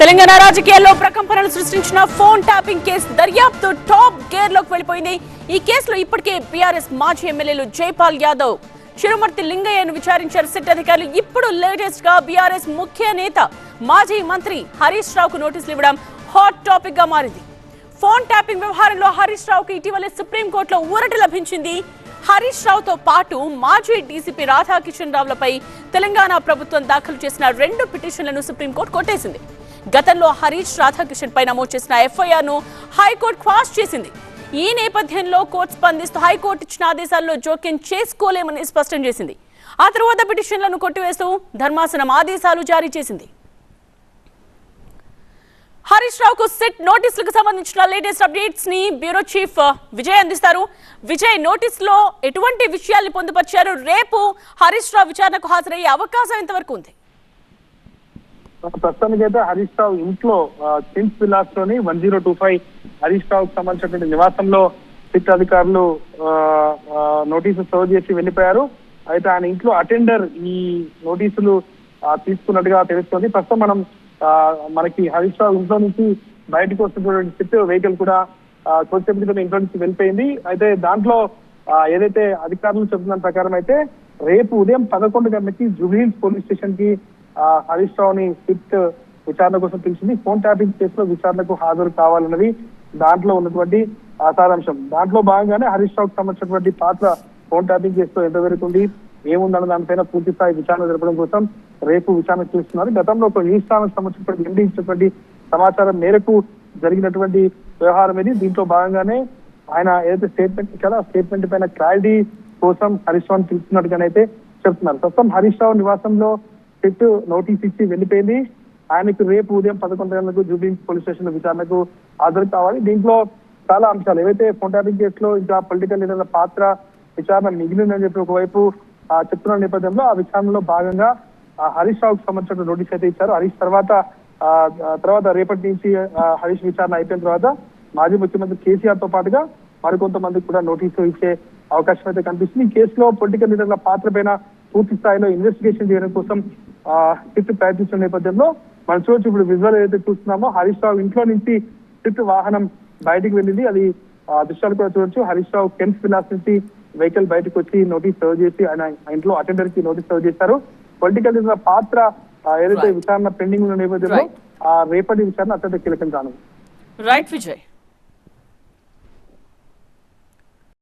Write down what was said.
తెలంగాణ రాజకీయాల్లో ప్రకంపనలు సృష్టించిన ఫోన్ ట్యాపింగ్ కేసు దర్యాప్తు టాప్ గేర్లోకి వెళ్ళిపోయింది. ఈ కేసులో ఇప్పటికే బీఆర్ఎస్ మాజీ ఎమ్మెల్యేలు జైపాల్ యాదవ్ చిరుమర్తి లింగయ్యను విచారించారు. సిట్ అధికారులు ఇప్పుడు లేటెస్ట్గా బీఆర్ఎస్ ముఖ్య నేత మాజీ మంత్రి హరీష్ రావుకు నోటీసులు ఇవ్వడం హాట్ టాపిక్గా మారింది. ఫోన్ ట్యాపింగ్ వ్యవహారంలో హరీష్ రావుకు ఇటీవలే సుప్రీంకోర్టులో ఊరట లభించింది. హరీష్ రావుతో పాటు మాజీ డీసీపీ రాధాకిషన్ రావులపై తెలంగాణ ప్రభుత్వం దాఖలు చేసిన రెండు పిటిషన్లను సుప్రీంకోర్టు కొట్టేసింది. గతంలో హరీష్ రాధాకిషన్ పై నమోదు చేసిన ఎఫ్ఐఆర్ను హైకోర్టు క్వాష్ చేసింది. ఈ నేపథ్యంలో కోర్టు స్పందిస్తూ హైకోర్టు ఇచ్చిన ఆదేశాల్లో జోక్యం చేసుకోలేమని స్పష్టం చేసింది. ఆ తరువాత పిటిషన్లను కొట్టివేస్తూ ధర్మాసనం ఆదేశాలు జారీ చేసింది. హరీష్ రావుకు సెట్ నోటీసులకు సంబంధించిన లేటెస్ట్ అప్డేట్స్ని బ్యూరో చీఫ్ విజయ్ అందిస్తారు. విజయ్ నోటీసులో ఎటువంటి విషయాల్ని పొందుపరిచారు? రేపు హరీష్ రావు విచారణకు హాజరయ్యే అవకాశం ఎంతవరకు ఉంది? ప్రస్తుతానికైతే హరీష్ రావు ఇంట్లో KIMS విలాస్లోని one zero two five Harish రావుకు సంబంధించినటువంటి నివాసంలో సిట్ అధికారులు నోటీసు సర్వ్ చేసి వెళ్ళిపోయారు. అయితే ఆయన ఇంట్లో అటెండర్ ఈ నోటీసులు తీసుకున్నట్టుగా తెలుస్తోంది. ప్రస్తుతం మనం ఆ, మనకి హరీష్ రావు ఇంట్లో నుంచి బయటకు వస్తున్నటువంటి సిట్ వెహికల్ కూడా కొద్దిసేపటి ఇంట్లో నుంచి వెళ్ళిపోయింది. అయితే దాంట్లో ఏదైతే అధికారులు చెబుతున్న ప్రకారం అయితే రేపు ఉదయం పదకొండు గంటలకి జూబ్లీహిల్స్ పోలీస్ స్టేషన్కి హరీష్ రావుని సిట్ విచారణ కోసం పిలిచింది. ఫోన్ ట్యాపింగ్ కేసులో విచారణకు హాజరు కావాలన్నది దాంట్లో ఉన్నటువంటి ఆధారాంశం. దాంట్లో భాగంగానే హరీష్ రావుకు సంబంధించినటువంటి పాత్ర ఫోన్ ట్యాపింగ్ కేసులో ఎంతవరకు ఉంది ఏముందన్న దానిపైన పూర్తి స్థాయి విచారణ జరపడం కోసం రేపు విచారణ చేస్తున్నారు. గతంలో ఒక న్యూస్ ఛానల్ సంబంధించినటువంటి ఎండి ఇచ్చినటువంటి సమాచారం మేరకు జరిగినటువంటి వ్యవహారం ఇది. దీంట్లో భాగంగానే ఆయన ఏదైతే స్టేట్మెంట్ ఇచ్చారో ఆ స్టేట్మెంట్ పైన క్లారిటీ కోసం హరీష్ రావు పిలుస్తున్నట్టుగానైతే చెప్తున్నారు. ప్రస్తుతం హరీష్ రావు నివాసంలో సిట్ నోటీస్ ఇచ్చి వెళ్ళిపోయింది. ఆయనకు రేపు ఉదయం పదకొండు గంటలకు జూబ్లీ పోలీస్ స్టేషన్ విచారణకు హాజరు కావాలి. దీంట్లో చాలా అంశాలు. ఏవైతే ఫోన్ ట్యాపింగ్ కేసులో ఇంకా పొలిటికల్ లీడర్ల పాత్ర విచారణ మిగిలిందని చెప్పి ఒకవైపు చెప్తున్న నేపథ్యంలో ఆ విచారణలో భాగంగా హరీష్ రావుకు సంబంధించిన నోటీస్ అయితే ఇచ్చారు. హరీష్ తర్వాత ఆ, తర్వాత రేపటి నుంచి హరీష్ విచారణ అయిపోయిన తర్వాత మాజీ ముఖ్యమంత్రి కేసీఆర్తో పాటుగా మరికొంతమందికి కూడా నోటీసు ఇచ్చే అవకాశం అయితే కనిపిస్తుంది. ఈ కేసులో పొలిటికల్ లీడర్ల పాత్ర పైన పూర్తి స్థాయిలో ఇన్వెస్టిగేషన్ చేయడం కోసం సిట్ ప్రయత్నిస్తున్న నేపథ్యంలో మనం చూడొచ్చు ఇప్పుడు విజువల్ ఏదైతే చూస్తున్నామో హరీష్ రావు ఇంట్లో నుంచి సిట్ వాహనం బయటికి వెళ్ళింది. అది దృశ్యాలు కూడా చూడొచ్చు. హరీష్ రావు కెన్స్ విలాస్ నుంచి వెహికల్ బయటకు వచ్చి నోటీస్ సర్వ్ చేసి ఆయన ఇంట్లో అటెండర్కి నోటీస్ సర్వ్ చేశారు పొలిటికల్ పాత్ర ఏదైతే. విచారణ పెండింగ్ ఉన్న నేపథ్యంలో రేపటి విచారణ అత్యంత కీలకం కానుంది. రైట్ విజయ్